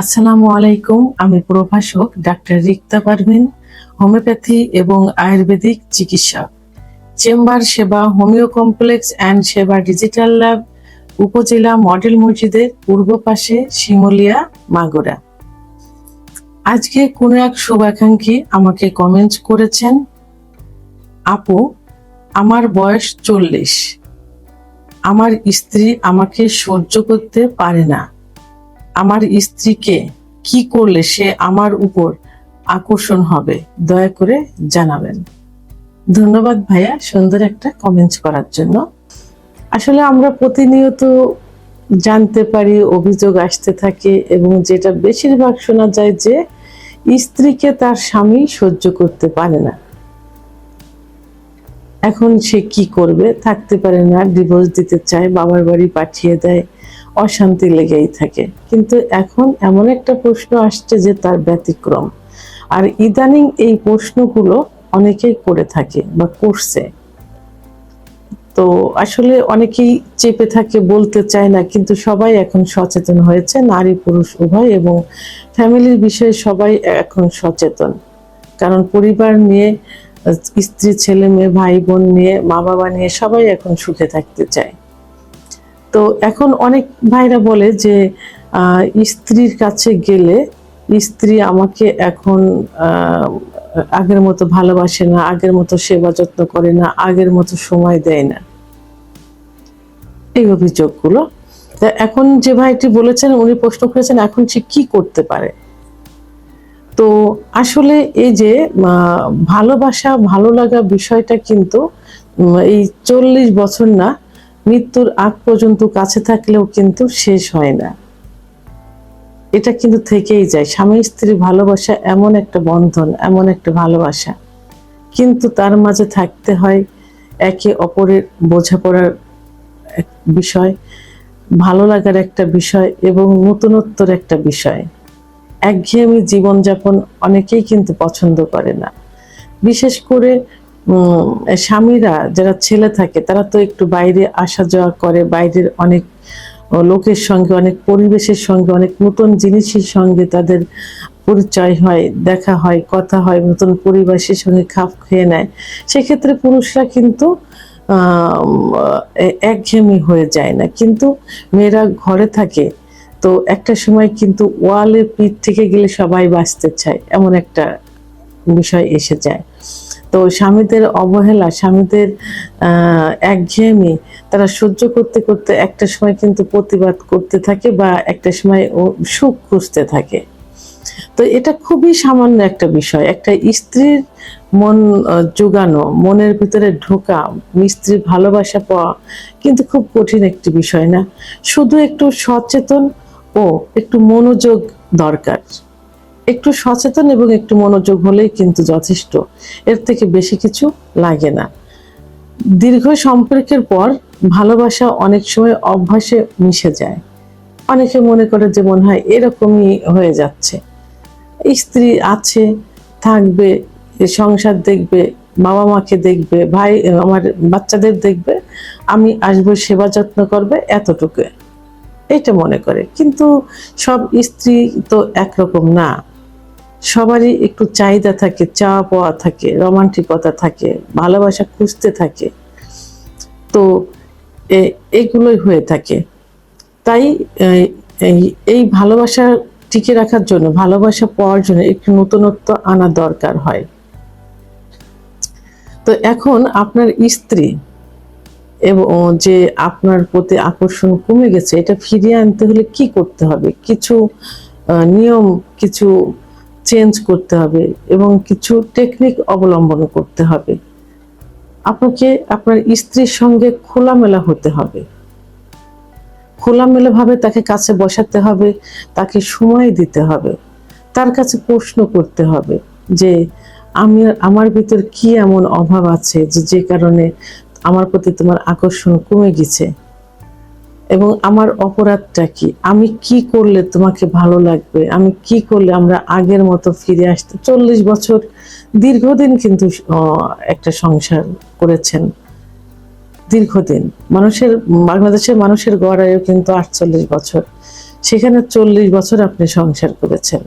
আসসালামু আলাইকুম, আমি প্রভাষক ডাক্তার রিক্তা পারভিন, হোমিওপ্যাথি এবং আয়ুর্বেদিক চিকিৎসক। Chamber Seba homeo complex and Seba digital lab upazila model মসজিদের পূর্ব পাশে শিমুলিয়া, মাগুরা। আজকে কোনো এক শুভাকাঙ্ক্ষী আমাকে কমেন্টস করেছেন, আপু, আমার বয়স চল্লিশ। আমার স্ত্রী আমাকে সহ্য করতে পারে না। আমার স্ত্রীকে কি করলে সে আমার উপর আকর্ষণ হবে, দয়া করে জানাবেন। ধন্যবাদ ভাইয়া, সুন্দর একটা কমেন্টস করার জন্য। আসলে আমরা প্রতিনিয়ত জানতে পারি, অভিযোগ আসতে থাকে এবং যেটা বেশিরভাগ শোনা যায় যে স্ত্রীকে তার স্বামী সহ্য করতে পারে না। এখন সে কি করবে? থাকতে পারে না ডিভোর্স দিতে চায়, বাবার বাড়ি পাঠিয়ে দেয় অশান্তি লেগেই থাকে। কিন্তু এখন এমন একটা প্রশ্ন আসছে যে তার ব্যতিক্রম। আর ইদানিং এই প্রশ্নগুলো অনেকেই করে থাকে বা করছে। তো আসলে অনেকেই চেপে থাকে, বলতে চায় না, কিন্তু সবাই এখন সচেতন হয়েছে, নারী, পুরুষ, উভয়, এবং ফ্যামিলির বিষয়ে সবাই এখন সচেতন। কারণ পরিবার নিয়ে, স্ত্রী, ছেলে মেয়ে, ভাই, বোন নিয়ে মা বাবা নিয়ে সবাই এখন সুখে থাকতে চায়। তো এখন অনেক ভাইরা বলে যে স্ত্রীর কাছে গেলে স্ত্রী আমাকে এখন আগের মতো ভালোবাসে না, আগের মতো সেবা যত্ন করে না, আগের মতো সময় দেয় না। এই অভিযোগগুলো। তা এখন যে ভাইটি বলেছেন, উনি প্রশ্ন করেছেন এখন সে কি করতে পারে। তো আসলে এই যে ভালোবাসা, ভালো লাগা বিষয়টা কিন্তু এই চল্লিশ বছর না মৃত্যুর আগ পর্যন্ত কাছে থাকলেও কিন্তু শেষ হয় না। এটা কিন্তু থেকেই যায়। স্বামী স্ত্রী ভালোবাসা এমন একটা বন্ধন, এমন একটা ভালোবাসা। কিন্তু তার মাঝে থাকতে হয় একে অপরের বোঝাপড়ার এক বিষয়, ভালো লাগার একটা বিষয় এবং নতুনত্বর একটা বিষয়। একঘেয়েমি জীবনযাপন অনেকেই কিন্তু পছন্দ করে না। বিশেষ করে স্বামীরা যারা ছেলে থাকে, তারা তো একটু বাইরে আসা যাওয়া করে, বাইরের অনেক লোকের সঙ্গে, অনেক পরিবেশের সঙ্গে, অনেক নতুন জিনিসের সঙ্গে তাদের পরিচয় হয়, দেখা হয়, কথা হয়, নতুন পরিবেশের সঙ্গে খাপ খেয়ে নেয়। সেক্ষেত্রে পুরুষরা কিন্তু একঘেয়েমি হয়ে যায় না। কিন্তু মেয়েরা ঘরে থাকে, তো একটা সময় কিন্তু ওয়ালে পিঠ থেকে গেলে সবাই বাঁচতে চায়, এমন একটা বিষয় এসে যায়। তো স্বামীদের অবহেলা, স্বামীদের একঘেয়েমি, তারা সহ্য করতে করতে একটা সময় কিন্তু প্রতিবাদ করতে থাকে বা একটা সময় ও সুখ খুঁজতে থাকে। তো এটা খুবই সামান্য একটা বিষয়। একটা স্ত্রীর মন জোগানো, মনের ভিতরে ঢোকা স্ত্রীর ভালোবাসা পাওয়া কিন্তু খুব কঠিন একটি বিষয় না। শুধু একটু সচেতন ও একটু মনোযোগ দরকার। একটু সচেতন এবং একটু মনোযোগ হলেই কিন্তু যথেষ্ট। এর থেকে বেশি কিছু লাগে না। দীর্ঘ সম্পর্কের পর ভালোবাসা অনেক সময় অভ্যাসে মিশে যায়। অনেকে মনে করে যে মনে হয় এরকমই হয়ে যাচ্ছে। স্ত্রী আছে, থাকবে সংসার দেখবে বাবা মাকে দেখবে, ভাই, আমার বাচ্চাদের দেখবে, আমি আসব, সেবা যত্ন করবে, এতটুকু। এটা মনে করে। কিন্তু সব স্ত্রী তো একরকম না। সবারই একটু চাহিদা থাকে চাওয়া পাওয়া থাকে, রোমান্টিকতা থাকে, ভালোবাসা খুঁজতে থাকে। তো এগুলোই হয়ে থাকে। তাই এই ভালোবাসা টিকে রাখার জন্য, ভালোবাসা পাওয়ার জন্য একটু নতুনত্ব আনা দরকার হয়। তো এখন আপনার স্ত্রী এবং যে আপনার প্রতি আকর্ষণ কমে গেছে, এটা ফিরিয়ে আনতে হলে কি করতে হবে? কিছু নিয়ম, কিছু চেঞ্জ করতে হবে এবং কিছু টেকনিক অবলম্বন করতে হবে। আপনাকে আপনার স্ত্রীর সঙ্গে খোলামেলা হতে হবে। খোলামেলা ভাবে তাকে কাছে বসাতে হবে, তাকে সময় দিতে হবে। তার কাছে প্রশ্ন করতে হবে যে, আমি, আমার ভিতর কি এমন অভাব আছে যে যে কারণে আমার প্রতি তোমার আকর্ষণ কমে গেছে? এবং আমার অপরাধটা কি? আমি কি করলে তোমাকে ভালো লাগবে? আমি কি করলে আমরা আগের মতো ফিরে আসতে? চল্লিশ বছর দীর্ঘদিন কিন্তু একটা সংসার করেছেন। দীর্ঘদিন। মানুষের, বাংলাদেশের মানুষের গড় আয়ু কিন্তু আটচল্লিশ বছর। সেখানে চল্লিশ বছর আপনি সংসার করেছেন।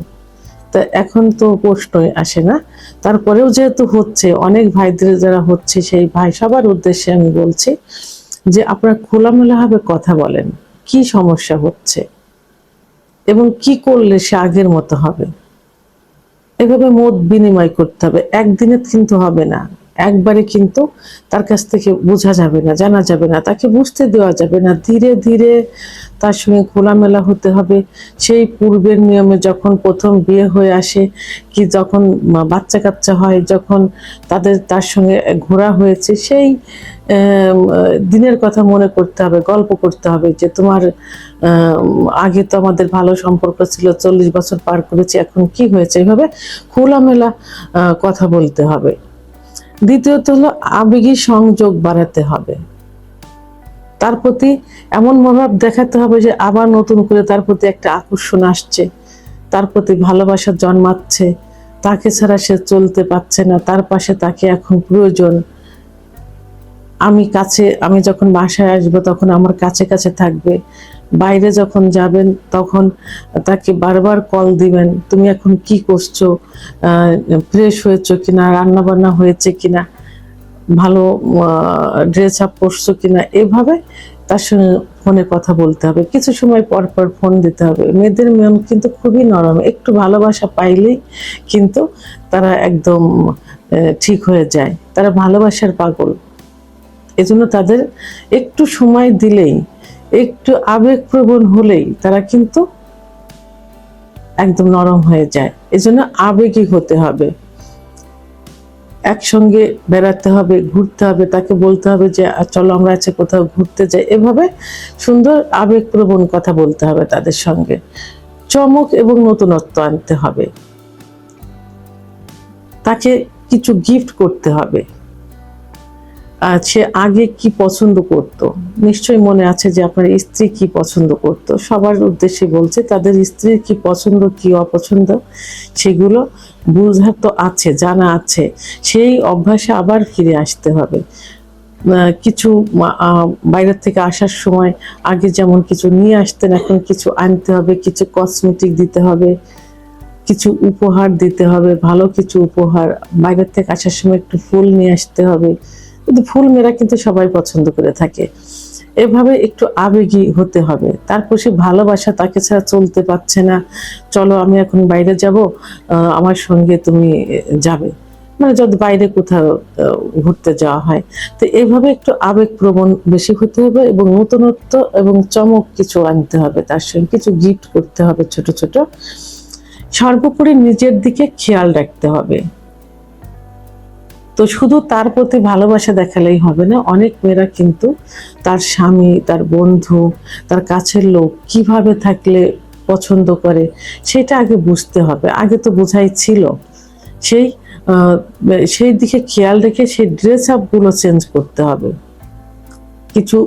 তা এখন তো প্রশ্নই আসে না। তারপরেও যেহেতু হচ্ছে, অনেক ভাইদের যারা হচ্ছে, সেই ভাই সবার উদ্দেশ্যে আমি বলছি যে আপনারা খোলামেলাভাবে কথা বলেন, কি সমস্যা হচ্ছে এবং কি করলে সে আগের মতো হবে? এভাবে মত বিনিময় করতে হবে, একদিনে কিন্তু হবে না। একবারে কিন্তু তার কাছ থেকে বোঝা যাবে না, জানা যাবে না, তাকে বুঝতে দেওয়া যাবে না। ধীরে ধীরে তার সঙ্গে খোলামেলা হতে হবে। সেই পূর্বের নিয়মে যখন প্রথম বিয়ে হয়ে আসে, কি যখন বাচ্চা কাচ্চা হয়, যখন তাদের, তার সঙ্গে ঘোরা হয়েছে, সেই দিনের কথা মনে করতে হবে, গল্প করতে হবে যে তোমার আগে তো আমাদের ভালো সম্পর্ক ছিল, চল্লিশ বছর পার করেছি, এখন কি হয়েছে? এইভাবে খোলামেলা কথা বলতে হবে। দ্বিতীয়ত হলো আবেগী সংযোগ বাড়াতে হবে। তার প্রতি এমন মনোভাব দেখাতে হবে যে আবার নতুন করে তার প্রতি একটা আকর্ষণ আসছে, তার প্রতি ভালোবাসা জন্মাচ্ছে, তাকে ছাড়া সে চলতে পারছে না, তার পাশে তাকে এখন প্রয়োজন। আমি কাছে, আমি যখন বাসায় আসব তখন আমার কাছে কাছে থাকবে বাইরে যখন যাবেন, তখন তাকে বারবার কল দিবেন, তুমি এখন কি করছ? ফ্রেশ হয়েছো কিনা? রান্না বান্না হয়েছে কিনা? ভালো ড্রেস আপ করছ কিনা? এভাবে তার সঙ্গে ফোনে কথা বলতে হবে। কিছু সময় পর পর ফোন দিতে হবে। মেয়েদের মন কিন্তু খুবই নরম। একটু ভালোবাসা পাইলেই কিন্তু তারা একদম ঠিক হয়ে যায়। তারা ভালোবাসার পাগল। এজন্য তাদের একটু সময় দিলেই একটু আবেগপ্রবণ হলেই তারা কিন্তু একদম নরম হয়ে যায়। এজন্য আবেগী হতে হবে। একসঙ্গে বেড়াতে হবে ঘুরতে হবে তাকে বলতে হবে যে "আ, চলো আমরা আছে কোথাও ঘুরতে যাই। এভাবে সুন্দর আবেগপ্রবণ কথা বলতে হবে তাদের সঙ্গে। চমক এবং নতুনত্ব আনতে হবে। তাকে কিছু গিফট করতে হবে। সে আগে কি পছন্দ করত? নিশ্চয়ই মনে আছে যে আপনার স্ত্রী কি পছন্দ করত। সবার উদ্দেশ্যে বলছে, তাদের স্ত্রীর কি পছন্দ, কি অপছন্দ সেগুলো বুঝার তো আছে, জানা আছে। সেই অভ্যাসে আবার ফিরে আসতে হবে। কিছু বাইরের থেকে আসার সময় আগে যেমন কিছু নিয়ে আসতেন, এখন কিছু আনতে হবে, কিছু কসমেটিক দিতে হবে, কিছু উপহার দিতে হবে, ভালো কিছু উপহার বাইরের থেকে আসার সময় একটু ফুল নিয়ে আসতে হবে। কিন্তু ফুল মেয়েরা কিন্তু সবাই পছন্দ করে থাকে। এভাবে একটু আবেগী হতে হবে। তারপর সে ভালোবাসা তাকে ছাড়া চলতে পারছে না। চলো আমি এখন বাইরে যাব আমার সঙ্গে তুমি যাবে। মানে যদি বাইরে কোথাও ঘুরতে যাওয়া হয়। তো এইভাবে একটু আবেগপ্রবণ বেশি হতে হবে এবং নতুনত্ব এবং চমক কিছু আনতে হবে। তার সঙ্গে কিছু গিফট করতে হবে ছোট ছোট। সর্বোপরি নিজের দিকে খেয়াল রাখতে হবে। তো শুধু তার প্রতি ভালোবাসা দেখালেই হবে না, অনেক মেয়েরা কিন্তু তার স্বামী, তার বন্ধু, তার কাছের লোক কীভাবে থাকলে পছন্দ করে সেটা আগে বুঝতে হবে। আগে তো বোঝাই ছিল। সেই সেই দিকে খেয়াল রেখে সেই ড্রেস আপগুলো চেঞ্জ করতে হবে। কিছু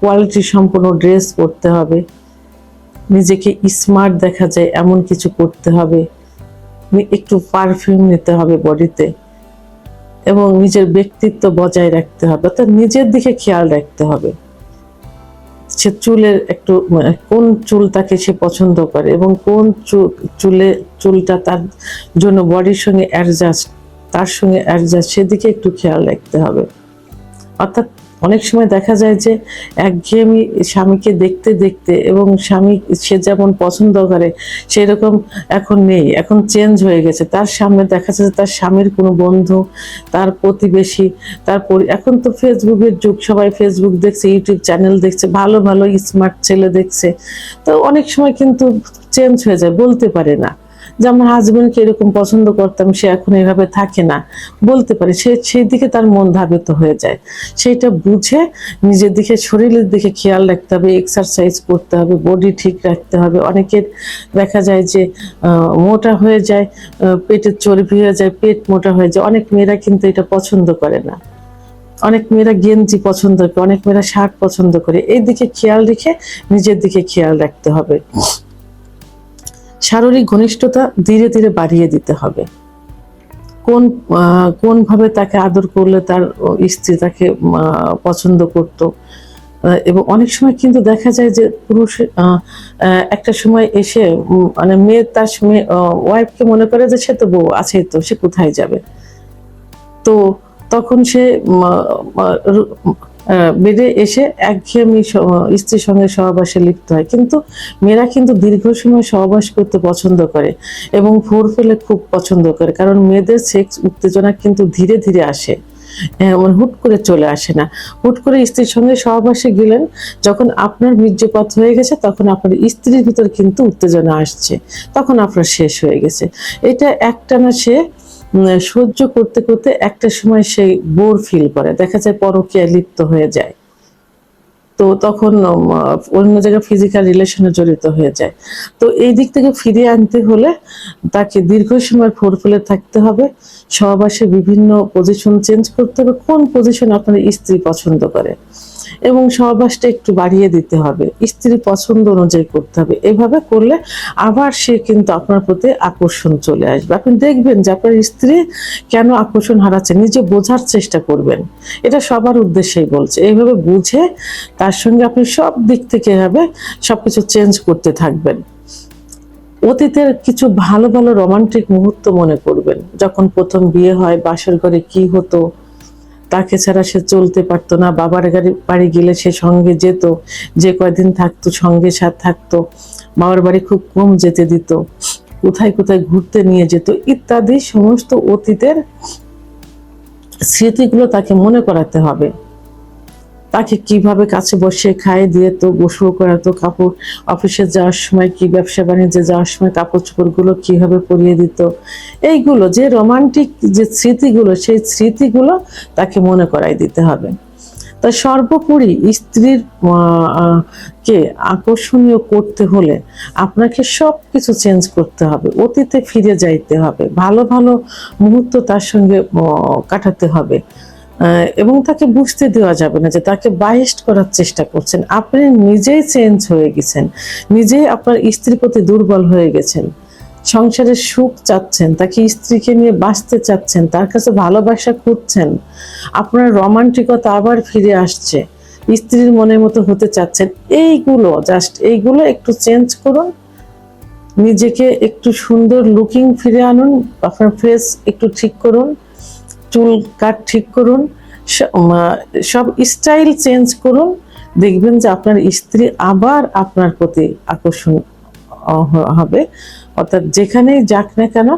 কোয়ালিটি সম্পন্ন ড্রেস পরতে হবে। নিজেকে স্মার্ট দেখা যায়, এমন কিছু করতে হবে। একটু পারফিউম নিতে হবে বডিতে এবং নিজের ব্যক্তিত্ব বজায় রাখতে হবে, অর্থাৎ নিজের দিকে খেয়াল রাখতে হবে। সে চুলের একটু মানে কোন চুল তাকে সে পছন্দ করে এবং কোন চুলে চুলটা তার জন্য বডির সঙ্গে অ্যাডজাস্ট তার সঙ্গে অ্যাডজাস্ট সেদিকে একটু খেয়াল রাখতে হবে। অর্থাৎ অনেক সময় দেখা যায় যে একঘেয়েমি স্বামীকে দেখতে দেখতে এবং স্বামী সে যেমন পছন্দ করে, সেরকম এখন নেই, এখন চেঞ্জ হয়ে গেছে। তার সামনে দেখা যাচ্ছে তার স্বামীর কোনো বন্ধু, তার প্রতিবেশী, তার এখন তো ফেসবুকের যুগ, সবাই ফেসবুক দেখছে ইউটিউব চ্যানেল দেখছে, ভালো ভালো স্মার্ট ছেলে দেখছে। তো অনেক সময় কিন্তু চেঞ্জ হয়ে যায়, বলতে পারে না। যে আমার হাজবেন্ডকে এরকম পছন্দ করতাম, সে এখন এভাবে থাকে না। বলতে পারে, সে, সেই দিকে তার মন ধাবিত হয়ে যায়। সেইটা বুঝে নিজের দিকে, শরীরের দিকে খেয়াল রাখতে হবে এক্সারসাইজ করতে হবে বডি ঠিক রাখতে হবে। অনেকের দেখা যায় যে মোটা হয়ে যায় পেটের চর্বি হয়ে যায়, পেট মোটা হয়ে যায়। অনেক মেয়েরা কিন্তু এটা পছন্দ করে না। অনেক মেয়েরা গেঞ্জি পছন্দ করে, অনেক মেয়েরা শার্ট পছন্দ করে। এই দিকে খেয়াল রেখে নিজের দিকে খেয়াল রাখতে হবে। শারীরিক ঘনিষ্ঠতা ধীরে ধীরে বাড়িয়ে দিতে হবে। কোন আহ, কোন ভাবে তাকে আদর করলে তার স্ত্রী তাকে পছন্দ করত। এবং অনেক সময় কিন্তু দেখা যায় যে পুরুষ একটা সময় এসে মানে মেয়ে তার ওয়াইফকে মনে করে যে সে তো বউ আছে তো সে কোথায় যাবে? তো তখন সে বেডে এসে একঘেয়েমি স্ত্রীর সঙ্গে সহবাসে লিপ্ত হয়। কিন্তু মেয়েরা কিন্তু দীর্ঘ সময় সহবাস করতে পছন্দ করে এবং ভোর ফেলে খুব পছন্দ করে কারণ মেয়েদের সেক্স উত্তেজনা কিন্তু ধীরে ধীরে আসে। হ্যাঁ, মানে হুট করে চলে আসে না। হুট করে স্ত্রীর সঙ্গে সহবাসে গেলেন যখন আপনার বীর্যপাত হয়ে গেছে তখন আপনার স্ত্রীর ভিতর কিন্তু উত্তেজনা আসছে তখন আপনার শেষ হয়ে গেছে। এটা একটানা সে সহ্য করতে করতে একটা সময় সে বোর ফিল করে। দেখা যায় পরকীয়ায় লিপ্ত হয়ে যায়। তো তখন অন্য জায়গায় ফিজিক্যাল রিলেশনে জড়িত হয়ে যায়। তো এই দিক থেকে ফিরিয়ে আনতে হলে তাকে দীর্ঘ সময় ফেলে থাকতে হবে। সহবাসে বিভিন্ন পজিশন চেঞ্জ করতে হবে। কোন পজিশন আপনার স্ত্রী পছন্দ করে? এবং সহবাসটা একটু বাড়িয়ে দিতে হবে। স্ত্রীর পছন্দ অনুযায়ী করতে হবে। এভাবে করলে আবার সে কিন্তু আপনার প্রতি আকর্ষণ চলে আসবে। আপনি দেখবেন যে আপনার স্ত্রী কেন আকর্ষণ হারাচ্ছে, নিজে বোঝার চেষ্টা করবেন। এটা সবার উদ্দেশ্যেই বলছে। এইভাবে বুঝে তার সঙ্গে আপনি সব দিক থেকে এভাবে সবকিছু চেঞ্জ করতে থাকবেন। অতীতের কিছু ভালো ভালো রোমান্টিক মুহূর্ত মনে করবেন। যখন প্রথম বিয়ে হয়, বাসর ঘরে কি হতো তাকে ছাড়া সে চলতে পারতো না। বাবার গাড়ি বাড়ি গেলে সে সঙ্গে যেত, যে কয়দিন থাকতো সঙ্গে সাথ থাকতো। বাবার বাড়ি খুব কম যেতে দিত। কোথায় কোথায় ঘুরতে নিয়ে যেত ইত্যাদি সমস্ত অতীতের স্মৃতিগুলো তাকে মনে করাতে হবে। তাকে কীভাবে কাছে বসিয়ে খাইয়ে দিয়ে তো গোসল করাতো কাপড় অফিসে যাওয়ার সময় কি ব্যবসা বাণিজ্যে যাওয়ার সময় কাপড় চোপড়গুলো কীভাবে পরিয়ে দিত? এইগুলো যে রোমান্টিক যে স্মৃতিগুলো, সেই স্মৃতিগুলো তাকে মনে করাই দিতে হবে। তা সর্বোপরি স্ত্রীর কে আকর্ষণীয় করতে হলে আপনাকে সব কিছু চেঞ্জ করতে হবে, অতীতে ফিরে যাইতে হবে, ভালো ভালো মুহূর্ত তার সঙ্গে কাটাতে হবে। এবং তাকে বুঝতে দেওয়া যাবে না যে তাকে বাইস্ট করার চেষ্টা করছেন। আপনি নিজেই চেঞ্জ হয়ে গেছেন। নিজেই আপনার স্ত্রীর প্রতি দুর্বল হয়ে গেছেন। সংসারের সুখ চাচ্ছেন, তাকে স্ত্রীকে নিয়ে বাঁচতে চাচ্ছেন, তার কাছে ভালোবাসা খুঁজছেন। আপনার রোমান্টিকতা আবার ফিরে আসছে। স্ত্রীর মনের মতো হতে চাচ্ছেন। এইগুলো জাস্ট এইগুলো একটু চেঞ্জ করুন। নিজেকে একটু সুন্দর লুকিং ফিরে আনুন। আপনার ফেস একটু ঠিক করুন। চুল কাট ঠিক করুন সব স্টাইল চেঞ্জ করুন, দেখবেন যে আপনার স্ত্রী আবার আপনার প্রতি আকর্ষণ হবে। অর্থাৎ যেখানেই যাক না কেন,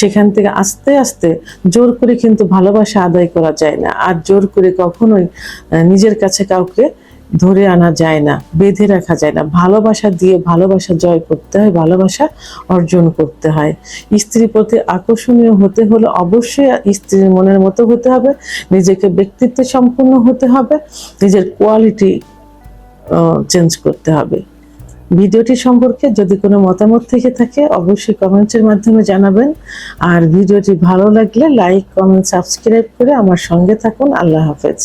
সেখান থেকে আস্তে আস্তে জোর করে কিন্তু ভালোবাসা আদায় করা যায় না। আর জোর করে কখনোই নিজের কাছে কাউকে ধরে আনা যায় না, বেঁধে রাখা যায় না। ভালোবাসা দিয়ে ভালোবাসা জয় করতে হয়, ভালোবাসা অর্জন করতে হয়। স্ত্রীর প্রতি আকর্ষণীয় হতে হলে অবশ্যই স্ত্রীর মনের মতো হতে হবে, নিজেকে ব্যক্তিত্ব সম্পূর্ণ হতে হবে, নিজের কোয়ালিটি চেঞ্জ করতে হবে। ভিডিওটি সম্পর্কে যদি কোনো মতামত থেকে থাকে, অবশ্যই কমেন্টের মাধ্যমে জানাবেন। আর ভিডিওটি ভালো লাগলে লাইক কমেন্ট সাবস্ক্রাইব করে আমার সঙ্গে থাকুন। আল্লাহ হাফেজ।